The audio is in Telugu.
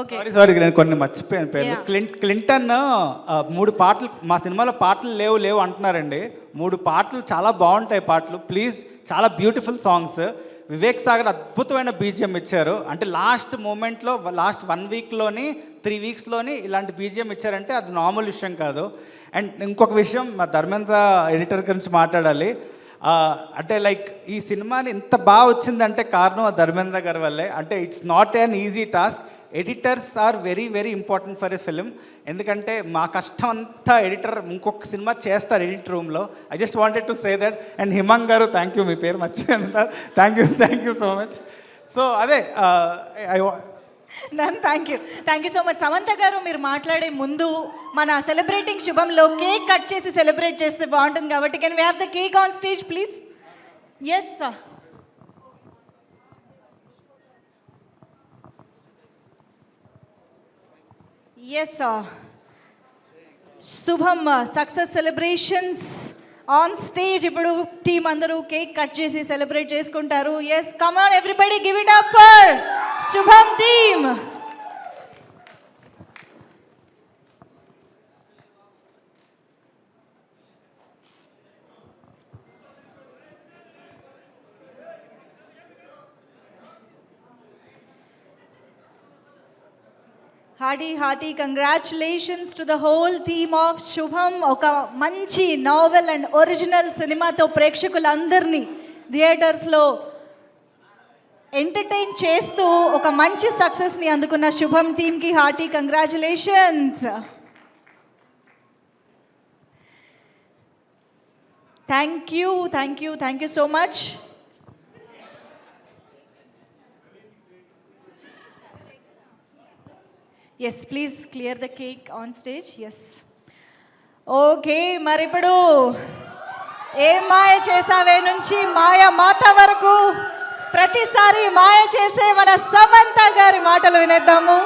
ఓకే సారీ సారీ నేను కొన్ని మర్చిపోయాను పేర్లు. Yeah. క్లింట్ క్లింటన్ మూడు పాటలు మా సినిమాలో పాటలు లేవు లేవు అంటున్నారండి. మూడు పాటలు చాలా బాగుంటాయి పాటలు. ప్లీజ్ చాలా బ్యూటిఫుల్ సాంగ్స్ వివేక్ సాగర్ అద్భుతమైన బీజిఎం ఇచ్చారు. అంటే లాస్ట్ మూమెంట్లో లాస్ట్ వన్ వీక్లోని త్రీ వీక్స్లోని ఇలాంటి బీజిఎం ఇచ్చారంటే అది నార్మల్ విషయం కాదు. అండ్ ఇంకొక విషయం మా ధర్మేంద్ర ఎడిటర్ గురించి మాట్లాడాలి. అంటే లైక్ ఈ సినిమాని ఇంత బాగా వచ్చిందంటే కారణం ఆ ధర్మేంద్ర గారి వల్లే. అంటే it's not an easy task editors are very very important for a film ఎందుకంటే మా కష్టం అంతా ఎడిటర్ ఇంకొక సినిమా చేస్తారు ఎడిట్ రూమ్లో. I just wanted to say that and Himang గారు థ్యాంక్ యూ మీ పేరు మర్చిపోయాను thank you thank you so much so అదే ఐ నన్ను thank you thank you so much Samantha గారు మీరు మాట్లాడే ముందు మన సెలబ్రేటింగ్ శుభంలో కేక్ కట్ చేసి సెలబ్రేట్ చేస్తే బాగుంటుంది కాబట్టి. Can we have the cake on stage please yes sir yes Shubham success celebrations on stage ఇప్పుడు టీం అందరూ కేక్ కట్ చేసి సెలబ్రేట్ చేసుకుంటారు. Yes come on everybody give it up for Shubham team hearty hearty congratulations to the whole team of Shubham. ఒక మంచి నావెల్ అండ్ ఒరిజినల్ సినిమాతో ప్రేక్షకులందరినీ థియేటర్స్లో ఎంటర్టైన్ చేస్తూ ఒక మంచి సక్సెస్ని అందుకున్న శుభం టీమ్కి hearty congratulations. Thank you thank you thank you so much. Yes please clear the cake on stage yes okay మరి ఇప్పుడు ఏం మాయ చేసావే నుంచి మాయ మాత వరకు? ప్రతిసారి మాయ చేసే మన సమంత గారి మాటలు వినేద్దాము.